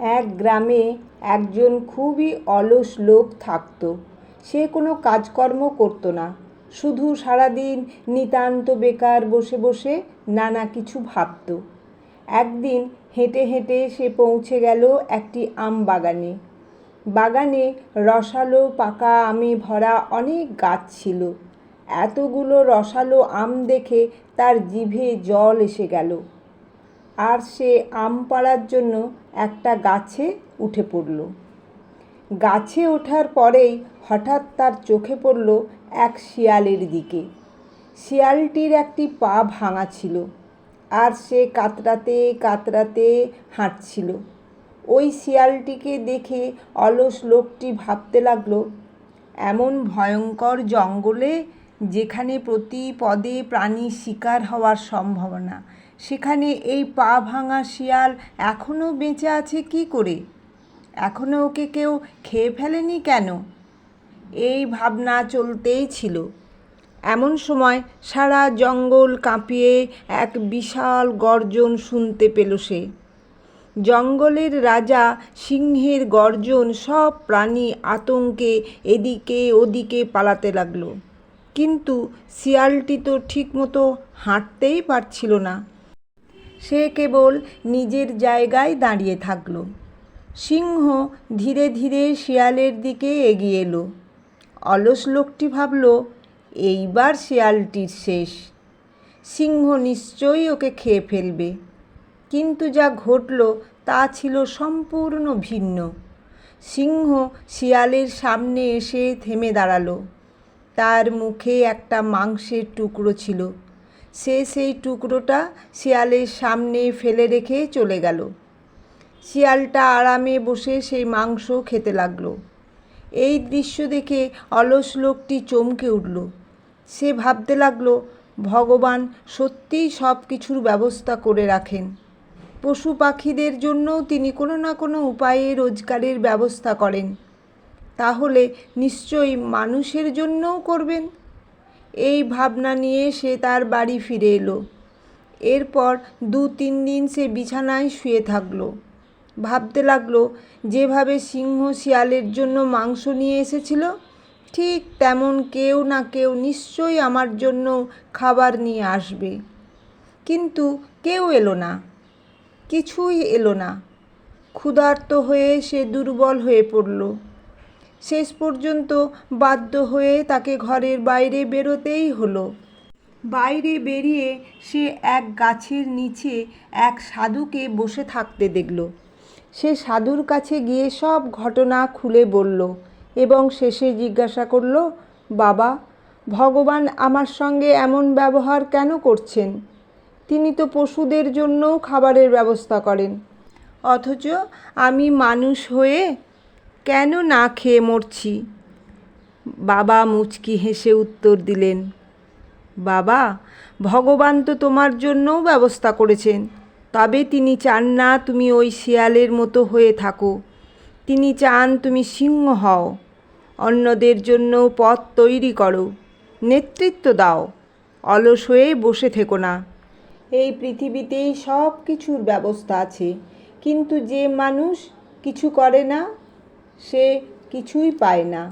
এক গ্রামে একজন খুবই অলস লোক থাকত। সে কোনো কাজকর্ম করতো না। শুধু সারাদিন নিতান্ত বেকার বসে বসে নানা কিছু ভাবতো। একদিন হেঁটে হেঁটে সে পৌঁছে গেল একটি আম বাগানে। বাগানে রসালো, পাকা আমে ভরা অনেক গাছ ছিল। এতগুলো রসালো আম দেখে তার জিভে জল এসে গেল। আর সে আম পাড়ার জন্য একটা গাছে উঠে পড়ল। গাছে ওঠার পরেই হঠাৎ তার চোখে পড়ল এক শিয়ালের দিকে। শিয়ালটির একটি পা ভাঙা ছিল আর সে কাতরাতে কাতরাতে হাঁটছিল। ওই শিয়ালটিকে দেখে অলস লোকটি ভাবতে লাগল, এমন ভয়ঙ্কর জঙ্গলে যেখানে প্রতি পদে প্রাণীর শিকার হওয়ার সম্ভাবনা সেখানে এই পা ভাঙা শিয়াল এখনও বেঁচে আছে কি করে? এখনও ওকে কেউ খেয়ে ফেলেনি কেন? এই ভাবনা চলতেই ছিল। এমন সময় সারা জঙ্গল কাঁপিয়ে এক বিশাল গর্জন শুনতে পেল সে। জঙ্গলের রাজা সিংহের গর্জন সব প্রাণী আতঙ্কে এদিকে ওদিকে পালাতে লাগল। কিন্তু শিয়ালটি তো ঠিকমতো হাঁটতেই পারছিল না। সে কেবল নিজের জায়গায় দাঁড়িয়ে থাকল। সিংহ ধীরে ধীরে শিয়ালের দিকে এগিয়ে এলো। অলস লোকটি ভাবল, এইবার শিয়ালটির শেষ। সিংহ নিশ্চয়ই ওকে খেয়ে ফেলবে। কিন্তু যা ঘটল তা ছিল সম্পূর্ণ ভিন্ন। সিংহ শিয়ালের সামনে এসে থেমে দাঁড়াল। তার মুখে একটা মাংসের টুকরো ছিল। সে সেই টুকরোটা শিয়ালের সামনে ফেলে রেখে চলে গেল। শিয়ালটা আরামে বসে সেই মাংস খেতে লাগল। এই দৃশ্য দেখে অলস লোকটি চমকে উঠল। সে ভাবতে লাগল, ভগবান সত্যিই সব কিছুর ব্যবস্থা করে রাখেন। পশু পাখিদের জন্যও তিনি কোনো না কোনো উপায়ে রোজগারের ব্যবস্থা করেন। তাহলে নিশ্চয়ই মানুষের জন্যও করবেন? এই ভাবনা নিয়ে সে তার বাড়ি ফিরে এলো। এরপর দু তিন দিন সে বিছানায় শুয়ে থাকল। ভাবতে লাগল, যেভাবে সিংহ শিয়ালের জন্য মাংস নিয়ে এসেছিল, ঠিক তেমন কেউ না কেউ নিশ্চয়ই আমার জন্য খাবার নিয়ে আসবে। কিন্তু কেউ এলো না, কিছুই এলো না। ক্ষুধার্ত হয়ে সে দুর্বল হয়ে পড়ল। শেষ পর্যন্ত বাধ্য হয়ে তাকে ঘরের বাইরে বেরোতেই হলো। বাইরে বেরিয়ে সে এক গাছের নিচে এক সাধুকে বসে থাকতে দেখল। সে সাধুর কাছে গিয়ে সব ঘটনা খুলে বলল এবং শেষে জিজ্ঞাসা করল, বাবা, ভগবান আমার সঙ্গে এমন ব্যবহার কেন করছেন? তিনি তো পশুদের জন্যও খাবারের ব্যবস্থা করেন। অথচ আমি মানুষ হয়ে কেন না খেয়ে মরছি? বাবা মুচকি হেসে উত্তর দিলেন, বাবা, ভগবান তো তোমার জন্যও ব্যবস্থা করেছেন। তবে তিনি চান না তুমি ওই শিয়ালের মতো হয়ে থাকো। তিনি চান তুমি সিংহ হও, অন্যদের জন্য পথ তৈরি করো, নেতৃত্ব দাও, অলস হয়ে বসে থেকো না। এই পৃথিবীতেই সব কিছুর ব্যবস্থা আছে, কিন্তু যে মানুষ কিছু করে না সে কিছুই পায় না।